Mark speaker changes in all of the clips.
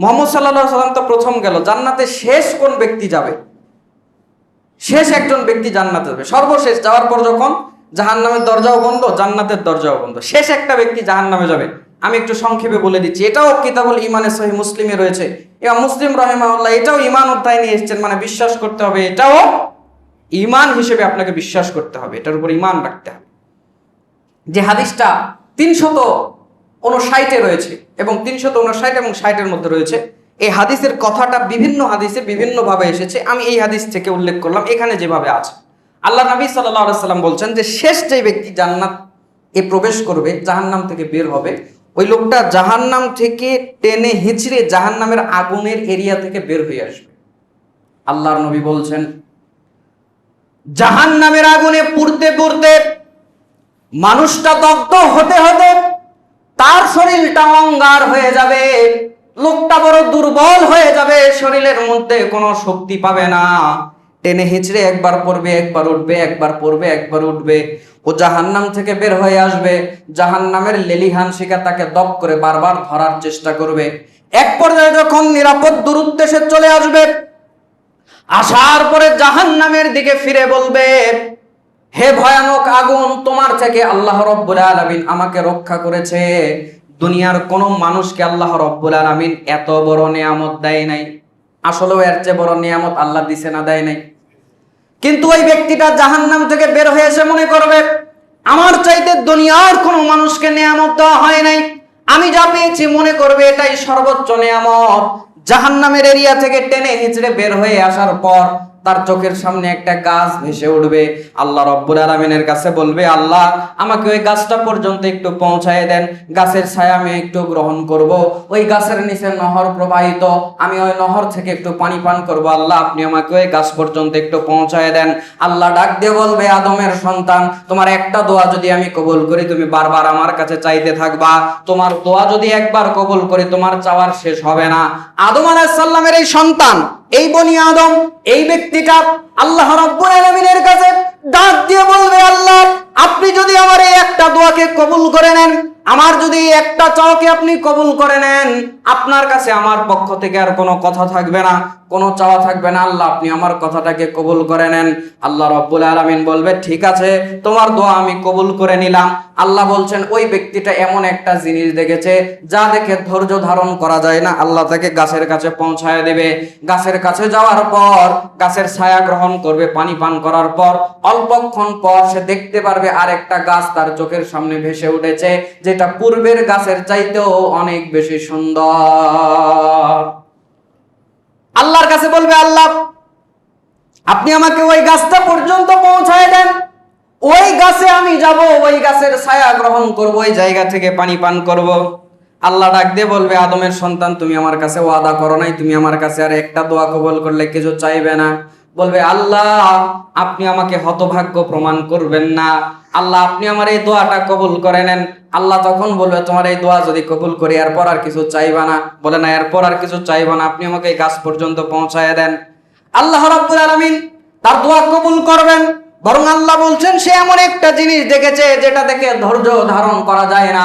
Speaker 1: মোহাম্মদ সাল্লাহ সাল্লাম তো প্রথম গেল। জান্নাতে শেষ কোন ব্যক্তি যাবে? শেষ একজন ব্যক্তি জান্নাতে যাবে। সর্বশেষ যাওয়ার পর যখন জাহান্নামের দরজাও বন্ধ, জান্নাতের দরজাও বন্ধ। শেষ একটা ব্যক্তি জাহান্নামে যাবে। আমি একটু সংক্ষেপে বলে দিচ্ছি। এটাও কিতাবুল ইমানে সহি মুসলিমে রয়েছে। এবং মুসলিম রহেমাউল্লাহ এটাও ইমান অধ্যায় নিয়ে এসেছেন মানে বিশ্বাস করতে হবে, এটাও ইমান হিসেবে আপনাকে বিশ্বাস করতে হবে। এটার উপর ইমান রাখতে হবে। যে হাদিসটা তিনশত উনষাটে রয়েছে এবং তিনশত উনষাট এবং ষাটের মধ্যে রয়েছে। এই হাদিসের কথাটা বিভিন্ন হাদিসে বিভিন্নভাবে এসেছে। আমি এই হাদিস থেকে উল্লেখ করলাম, এখানে যেভাবে আছে। আল্লাহ নবী সাল্লাহ সাল্লাম বলছেন যে, শেষ যে ব্যক্তি জান্নাত এ প্রবেশ করবে, জাহান্নাম থেকে বের হবে, ওই লোকটা জাহান্নাম থেকে টেনে হিঁচড়ে জাহান্নামের আগুনের এরিয়া থেকে বের হয়ে আসবে। আল্লাহর নবী বলছেন, জাহান্নামের আগুনে পুড়তে পুড়তে মানুষটা দগ্ধ হতে হতে তার শরীরটা অঙ্গার হয়ে যাবে। লোকটা বড় দুর্বল হয়ে যাবে। শরীরের মধ্যে কোনো শক্তি পাবে না। টেনে হিচড়ে একবার পড়বে, একবার উঠবে, একবার পড়বে, একবার উঠবে। ও জাহান্নাম থেকে বের হয়ে আসবে। জাহান্নামের লেলিহান শিকা তাকে দপ করে বারবার ধরার চেষ্টা করবে। এক পর্যায়ে যখন নিরাপদ দূরত্বে সে চলে আসবে, আসার পরে জাহান্নামের দিকে ফিরে বলবে হে ভয়ানক আগুন, তোমার থেকে আল্লাহ রব্বুল আলামিন আমাকে রক্ষা করেছে। দুনিয়ার কোন মানুষকে আল্লাহ রব্বুল আলামিন এত বড় নিয়ামত দেয় নাই। আসলেও এর চেয়ে বড় নিয়ামত আল্লাহ দিছে না, দেয় নাই। কিন্তু ওই ব্যক্তিটা জাহান্নাম থেকে বের হয়ে এসে মনে করবে, আমার চাইতে দুনিয়ার কোনো মানুষকে নিয়ামত দেওয়া হয় নাই। আমি যা পেয়েছি মনে করবে এটাই সর্বোচ্চ নিয়ামত। জাহান্নামের এরিয়া থেকে টেনে হিচড়ে বের হয়ে আসার পর তার চোখের সামনে একটা গাছ ভেসে উঠবে। আল্লাহ রব্বুল আলমিনের কাছে বলবে, আল্লাহ, আমাকে ওই গাছটা পর্যন্ত একটু পৌঁছায় দেন। গাছের ছায়া আমি একটু গ্রহণ করব। ওই গাছের নিচে নহর প্রবাহিত। আমি ওই নহর থেকে একটু পানি পান করব। আল্লাহ, আপনি আমাকে ওই গাছ পর্যন্ত একটু পৌঁছায় দেন। আল্লাহ ডাক দিয়ে বলবে, আদমের সন্তান, তোমার একটা দোয়া যদি আমি কবুল করি, তুমি বারবার আমার কাছে চাইতে থাকবা। তোমার দোয়া যদি একবার কবুল করি, তোমার চাওয়ার শেষ হবে না। আদম আলাইহিস সাল্লামের এই সন্তান এই বনি আদম, এই ব্যক্তিটা আল্লাহ রাব্বুল আলামিনের কাছে ডাক দিয়ে বলবে, আল্লাহ, আপনি যদি আমার এই একটা দোয়াকে কবুল করে নেন, আমার যদি একটা চাওয়াকে আপনি কবুল করে নেন, আপনার কাছে আমার পক্ষ থেকে আর কোনো কথা থাকবে না। কোনো চাওয়া থাকবে না, আল্লাহ আপনি আমার কথাটাকে কবুল করে নেন। আল্লাহ রব্বুল আলামিন বলবে, ঠিক আছে, তোমার দোয়া আমি কবুল করে নিলাম। আল্লাহ বলছেন, ওই ব্যক্তিটা এমন একটা জিনিস দেখেছে, যা দেখে ধৈর্য ধারণ করা যায় না। আল্লাহ তাকে গাছের কাছে পৌঁছায় দেবে। গাছের কাছে যাওয়ার পর, গাছের ছায়া গ্রহণ করবে, পানি পান করার পর, অল্পক্ষণ পর সে দেখতে পারবে আর একটা গাছ তার চোখের সামনে ভেসে উঠেছে, যেটা পূর্বের গাছের চাইতেও অনেক বেশি সুন্দর। কাছে বলবে, আল্লাহ, আপনি আমাকে ওই গাছটা পর্যন্ত পৌঁছায় দেন। ওই গাছে আমি যাব, ওই গাছের ছায়া গ্রহণ করব, ওই জায়গা থেকে পানি পান করব। আল্লাহ ডাক দিয়ে বলবে, আদমের সন্তান, তুমি আমার কাছে ওয়াদা করো নাই, তুমি আমার কাছে আর একটা দোয়া কবল করলে কিছু চাইবে না। বলবে, আল্লাহ, আপনি আমাকে হতভাগ্য প্রমাণ করবেন না। আল্লাহ, আপনি আমার এই দোয়াটা কবুল করে নেন। আল্লাহ তখন বলবে, তোমার এই দোয়া যদি কবুল করি, এরপর আর কিছু চাইবা না। বলে, না, এরপর আর কিছু চাইবা না। আপনি আমাকে এই গাছ পর্যন্ত পৌঁছায় দেন। আল্লাহ রাব্বুল আলামিন তার দোয়া কবুল করবেন। বরং আল্লাহ বলছেন, সে এমন একটা জিনিস দেখেছে, যেটা দেখে ধৈর্য ধারণ করা যায় না।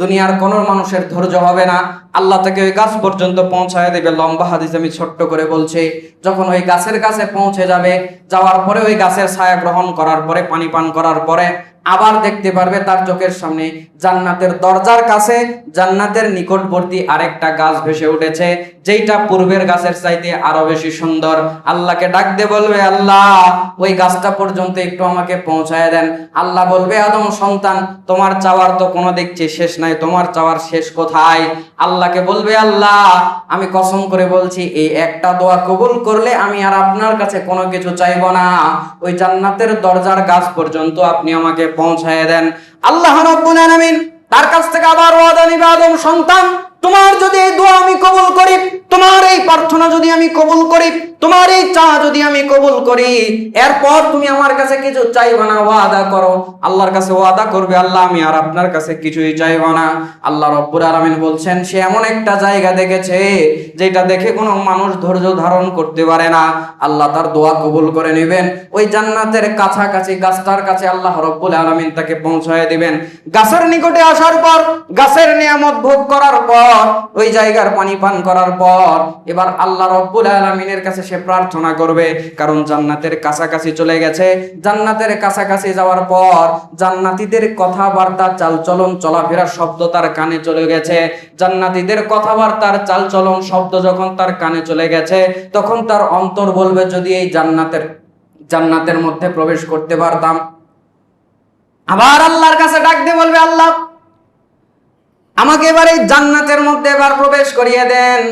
Speaker 1: দুনিয়ার কোন মানুষের ধৈর্য হবে না। আল্লাহ তাকে ওই গাছ পর্যন্ত পৌঁছায় দেবে। লম্বা হাদিস আমি ছোট্ট করে বলছি, যখন ওই গাছের কাছে পৌঁছে যাবে, যাওয়ার পরে ওই গাছের ছায়া গ্রহণ করার পরে, পানি পান করার পরে আবার দেখতে পারবে তার চোখের সামনে জান্নাতের দরজার কাছে, জান্নাতের নিকটবর্তী আরেকটা গাছ ভেসে উঠেছে, যেইটা পূর্বের গাছের চাইতে আরও বেশি সুন্দর। আল্লাহকে ডাক দিয়ে বলবে, আল্লাহ, ওই গাছটা পর্যন্ত একটু আমাকে পৌঁছায় দেন। আল্লাহ বলবে, আদম সন্তান, তোমার চাওয়ার তো কোনো দেখছি শেষ নাই, তোমার চাওয়ার শেষ কোথায়? আল্লাহকে বলবে, আল্লাহ, আমি কসম করে বলছি, এই একটা দোয়া কবুল করলে আমি আর আপনার কাছে কোনো কিছু চাইব না। ওই জান্নাতের দরজার গাছ পর্যন্ত আপনি আমাকে পৌঁছায় দেন। আল্লাহ রাব্বুল তার কাছ থেকে আবার ওয়াদা নিবে আদম সন্তান, তোমার যদি এই দোয়া আমি কবুল করি, তোমার এই প্রার্থনা যদি আমি কবুল করি তোমার এই চা যদি আমি কবুল করি, এরপর তুমি আমার কাছে কিছু চাইবে না, ওয়াদা করো। আল্লাহর কাছে ওয়াদা করবে, আল্লাহ, আমি আর আপনার কাছে কিছুই চাইব না। আল্লাহ রব্বুর আলামিন বলছেন, সে এমন একটা জায়গা দেখেছে, যেটা দেখে কোনো মানুষ ধৈর্য ধারণ করতে পারে না। আল্লাহ তার দোয়া কবুল করে নেবেন। ওই জান্নাতের কাছাকাছি, গাছটার কাছে আল্লাহ রব্বুল আলামিন তাকে পৌঁছায় দিবেন। গাছের নিকটে আসার পর, গাছের নিয়ামত ভোগ করার পর, ওই জায়গার পানি পান করার পর, এবার আল্লাহ রব্বুল আলামিনের কাছে প্রার্থনা করবে, কারণ জান্নাতের কাছাকাছি চলে গেছে। জান্নাতের কাছাকাছি যাওয়ার পর জান্নাতীদের কথাবার্তা, চালচলন চলাফেরা শব্দ তার কানে চলে গেছে। জান্নাতীদের কথাবার্তার চালচলন শব্দ যখন তার কানে চলে গেছে, তখন তার অন্তর বলবে, যদি এই জান্নাতের জান্নাতের মধ্যে প্রবেশ করতে পারতাম। আবার আল্লাহর কাছে ডাক দিয়ে বলবে, আল্লাহ, আমাকে এবার এই জান্নাতের মধ্যে এবার প্রবেশ করিয়ে দেন।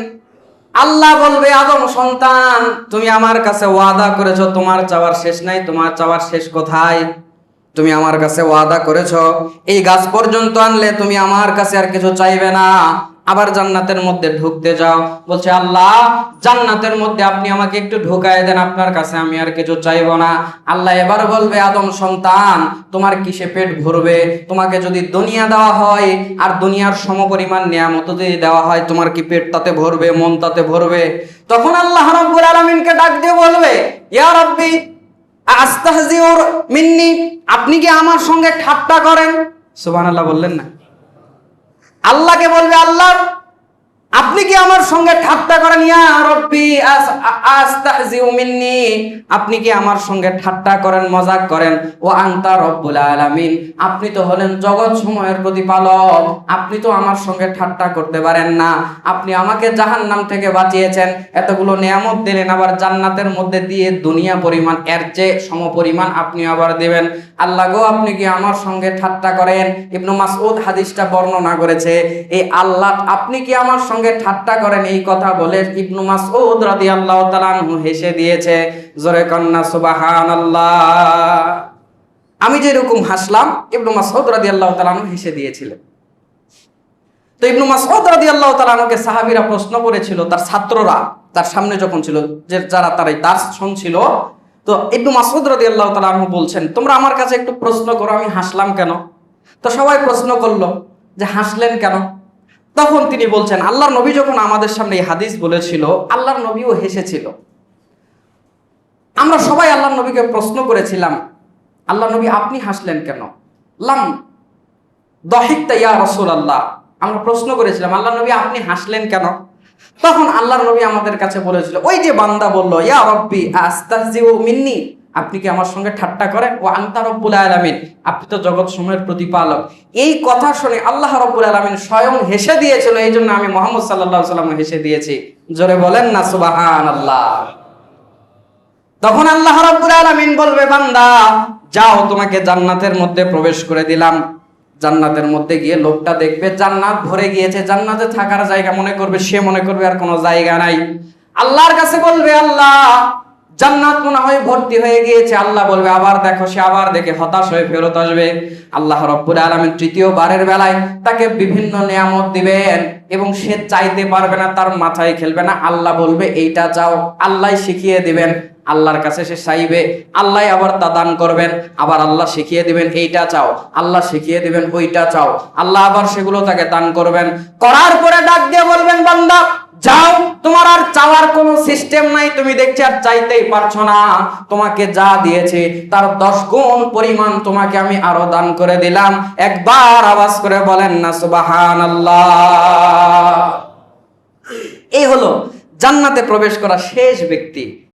Speaker 1: আল্লাহ বলবে, আদম সন্তান, তুমি আমার কাছে ওয়াদা করেছ, তোমার চাওয়ার শেষ নাই, তোমার চাওয়ার শেষ কোথায়? তুমি আমার কাছে ওয়াদা করেছ, এই গাছ পর্যন্ত আনলে তুমি আমার কাছে আর কিছু চাইবে না। আবার জান্নাতের মধ্যে ঢুকতে যাও। বলছে, আল্লাহ, জান্নাতের মধ্যে আপনি আমাকে একটু ঢুকায় দেন, আপনার কাছে আমি আর কিছু চাইব না। আল্লাহ এবার বলবে, আদম সন্তান, তোমার কিসে পেট ভরবে? তোমাকে যদি দুনিয়া দেওয়া হয়, আর দুনিয়ার সমপরিমাণ নিয়ামত যদি দেওয়া হয়, তোমার কি পেট তাতে ভরবে, মন তাতে ভরবে? তখন আল্লাহ রাব্বুল আলামিনকে ডাক দিয়ে বলবে, ইয়া রাব্বি, আস্তাহজিউর মিন্নি, আপনি কি আমার সঙ্গে ঠাট্টা করেন? সুবহানাল্লাহ বললেন না। আল্লাহকে বলবে আল্লাহ আপনি কি আমার সঙ্গে ঠাট্টা করেন? ইয়া রব্বি, আস- আস্তাহজিউ আপনি কি আমার সঙ্গে ঠাট্টা করেন, মজাক করেন? ও আনতা রব্বুল আলামিন। আপনি তো হলেন জগৎ সময়ের প্রতিপালক। আপনি তো আমার সঙ্গে ঠাট্টা করতে পারেন না। আপনি আমাকে জাহান্নাম থেকে বাঁচিয়েছেন। এতগুলো নিয়ামত দিলেন, আবার জান্নাতের মধ্যে দিয়ে দুনিয়া পরিমাণ, এর চেয়ে সমপরিমাণ আপনি আবার দেবেন। আল্লাহ গো, আপনি কি আমার সঙ্গে ঠাট্টা করেন? ইবনু মাসউদ হাদিসটা বর্ণনা করেছে, এই আল্লাহ, আপনি কি আমার সঙ্গে ঠাট্টা করেন এই কথা বলে ইবনু মাসউদ রাদিয়াল্লাহু তাআলা আনহু হেসে দিয়েছে, জোরে কন্না সুবহানাল্লাহ। আমি যেরকম হাসলাম, ইবনু মাসউদ রাদিয়াল্লাহু তাআলা আনহু হেসে দিয়েছিলেন। তো ইবনু মাসউদ রাদিয়াল্লাহু তাআলা আনহুকে সাহাবীরা প্রশ্ন করেছিল, তার ছাত্ররা তার সামনে যখন ছিল, যে যারা তার এই দাস শুনছিল তো ইবনু মাসউদ রাদিয়াল্লাহু তাআলা আনহু বলছেন, তোমরা আমার কাছে একটু প্রশ্ন করো, আমি হাসলাম কেন? তো সবাই প্রশ্ন করল, যে হাসলেন কেন? তখন তিনি বলছেন, আল্লাহর নবী যখন আমাদের সামনে এই হাদিস বলেছিল, আল্লাহর নবীও হেসেছিল। আমরা সবাই আল্লাহর নবীকে প্রশ্ন করেছিলাম আল্লাহ নবী, আপনি হাসলেন কেন? লাম দহিকতা ইয়া রসুল আল্লাহ আমরা প্রশ্ন করেছিলাম আল্লাহ নবী, আপনি হাসলেন কেন? তখন আল্লাহর নবী আমাদের কাছে বলেছিল, ওই যে বান্দা বলল, ইয়া রব্বি, আস্তাহজিউ মিন্নি। আপনি কি আমার সঙ্গে ঠাট্টা করেন? ও আন্তা রব্বুল আলামিন। আপনি তো জগৎ সময়ের প্রতিপালক। এই কথা শুনে আল্লাহ রব্বুল আলামিন স্বয়ং হেসে দিয়েছিল এই জন্য আমি মোহাম্মদ সাল্লাহ সাল্লাম হেসে দিয়েছি। জোরে বলেন না সুবাহান আল্লাহ তখন আল্লাহ রাব্বুল আলামিন বলবে, বান্দা, যাও, তোমাকে জান্নাতের মধ্যে প্রবেশ করে দিলাম। জান্নাতের মধ্যে গিয়ে লোকটা দেখবে, জান্নাত ভরে গিয়েছে, জান্নাতে থাকার জায়গা মনে করবে, সে মনে করবে আর কোনো জায়গা নাই। আল্লাহর কাছে বলবে, আল্লাহ জান্নাত মনে হয় ভর্তি হয়ে গিয়েছে। আল্লাহ বলবে, আবার দেখো, সে আবার দেখে হতাশ হয়ে ফেরত আসবে। আল্লাহ রব্বুল আলামিন তৃতীয় বারের বেলায় তাকে বিভিন্ন নিয়ামত দিবেন এবং সে চাইতে পারবে না, তার মাথায় খেলবে না। আল্লাহ বলবে, এইটা চাও আল্লাহ শিখিয়ে দিবেন, আল্লাহর কাছে সে চাইবে। আল্লাহ আবার তা দান করবেন, আবার আল্লাহ শিখিয়ে দিবেন, এইটা চাও। আল্লাহ শিখিয়ে দিবেন, ওইটা চাও। আল্লাহ আবার সেগুলো তাকে দান করবেন। করার পরে ডাক দিয়ে বলবেন, বান্দা যাও, তোমার আর চাওয়ার কোনো সিস্টেম নাই, তুমি দেখছি আর চাইতেই পারছ না। তোমাকে যা দিয়েছে, তার দশ গুণ পরিমাণ তোমাকে আমি আরও দান করে দিলাম। একবার আওয়াজ করে বলেন না সুবাহান এই হলো জান্নাতে প্রবেশ করা শেষ ব্যক্তি।